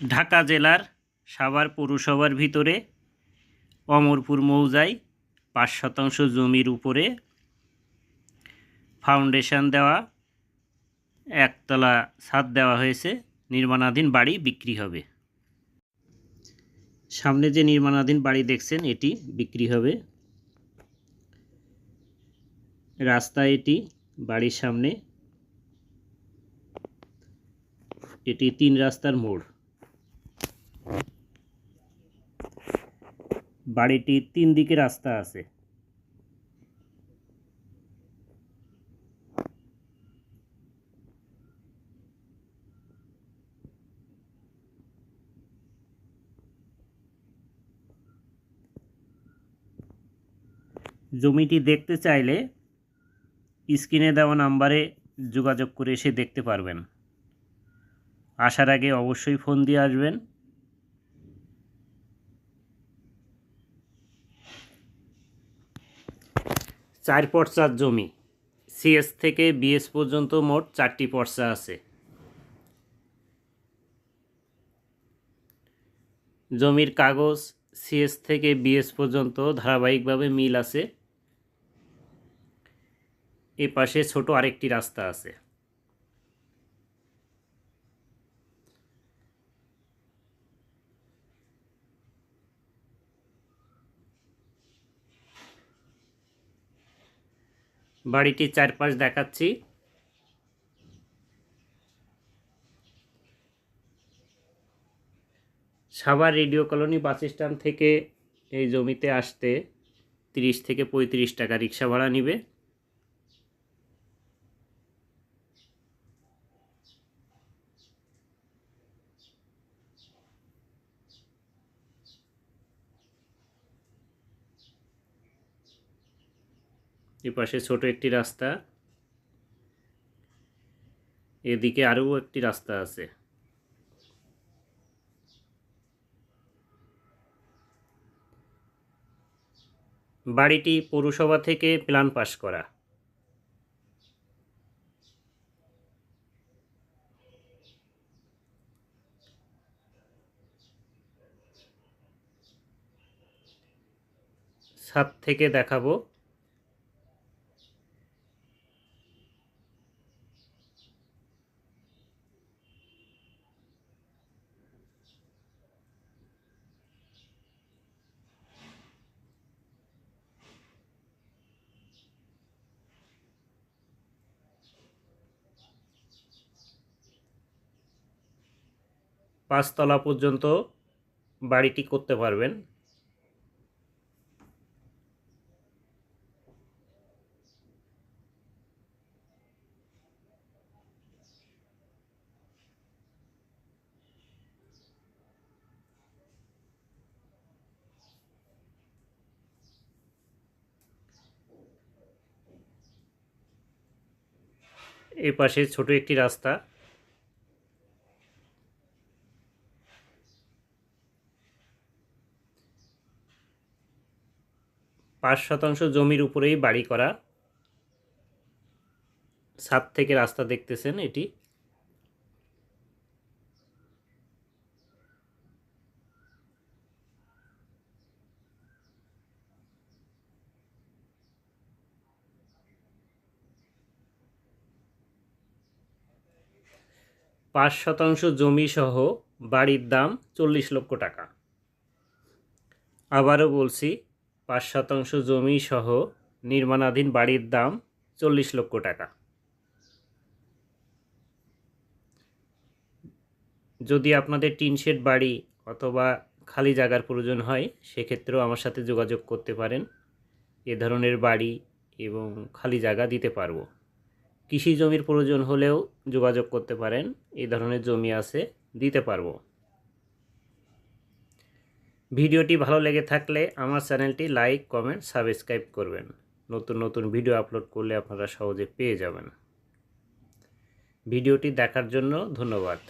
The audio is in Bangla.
ঢাকা জেলার সাভার পৌরসভার ভিতরে অমরপুর মৌজায় পাঁচ শতাংশ জমির উপরে ফাউন্ডেশন দেওয়া, একতলা ছাদ দেওয়া হয়েছে। নির্মাণাধীন বাড়ি বিক্রি হবে। সামনে যে নির্মাণাধীন বাড়ি দেখছেন, এটি বিক্রি হবে। রাস্তা এটি, বাড়ির সামনে। এটি তিন রাস্তার মোড়। বাড়িটির তিন দিকে রাস্তা আছে। জমিটি দেখতে চাইলে স্ক্রিনে দেওয়া নাম্বারে যোগাযোগ করে এসে দেখতে পারবেন। আসার আগে অবশ্যই ফোন দিয়ে আসবেন। চার পর্চার জমি। সিএস থেকে বিএস পর্যন্ত মোট চারটি পর্চা আছে। জমির কাগজ সিএস থেকে বিএস পর্যন্ত ধারাবাহিকভাবে মিল আছে। এ পাশে ছোট আরেকটি রাস্তা আছে। বাড়িটির চারপাশ দেখাচ্ছি। Savar radio colony bus stand থেকে এই জমিতে আসতে তিরিশ থেকে পঁয়ত্রিশ টাকা রিক্সা ভাড়া নিবে। এ পাশে ছোট একটি রাস্তা। এদিকে আরও একটি রাস্তা আছে। বাড়িটি পৌরসভা থেকে প্ল্যান পাস করা। ছাদ থেকে দেখাবো। পাঁচতলা পর্যন্ত বাড়িটি করতে পারবেন। এ পাশে ছোট একটি রাস্তা। পাঁচ শতাংশ জমির উপরেই বাড়ি করা। ছাদ থেকে রাস্তা দেখতেছেন এটি। পাঁচ শতাংশ জমি সহ বাড়ির দাম চল্লিশ লক্ষ টাকা। আবারও বলছি পাঁচ শতাংশ জমি সহ নির্মাণাধীন বাড়ির দাম চল্লিশ লক্ষ টাকা। যদি আপনাদের টিন শেড বাড়ি অথবা খালি জায়গার প্রয়োজন হয়, সেক্ষেত্রেও আমার সাথে যোগাযোগ করতে পারেন। এ ধরনের বাড়ি এবং খালি জায়গা দিতে পারব। কৃষি জমির প্রয়োজন হলেও যোগাযোগ করতে পারেন। এ ধরনের জমি আছে, দিতে পারব। ভিডিওটি ভালো লেগে থাকলে আমার চ্যানেলটি লাইক, কমেন্ট, সাবস্ক্রাইব করবেন। নতুন নতুন ভিডিও আপলোড করলে আপনারা সহজে পেয়ে যাবেন। ভিডিওটি দেখার জন্য ধন্যবাদ।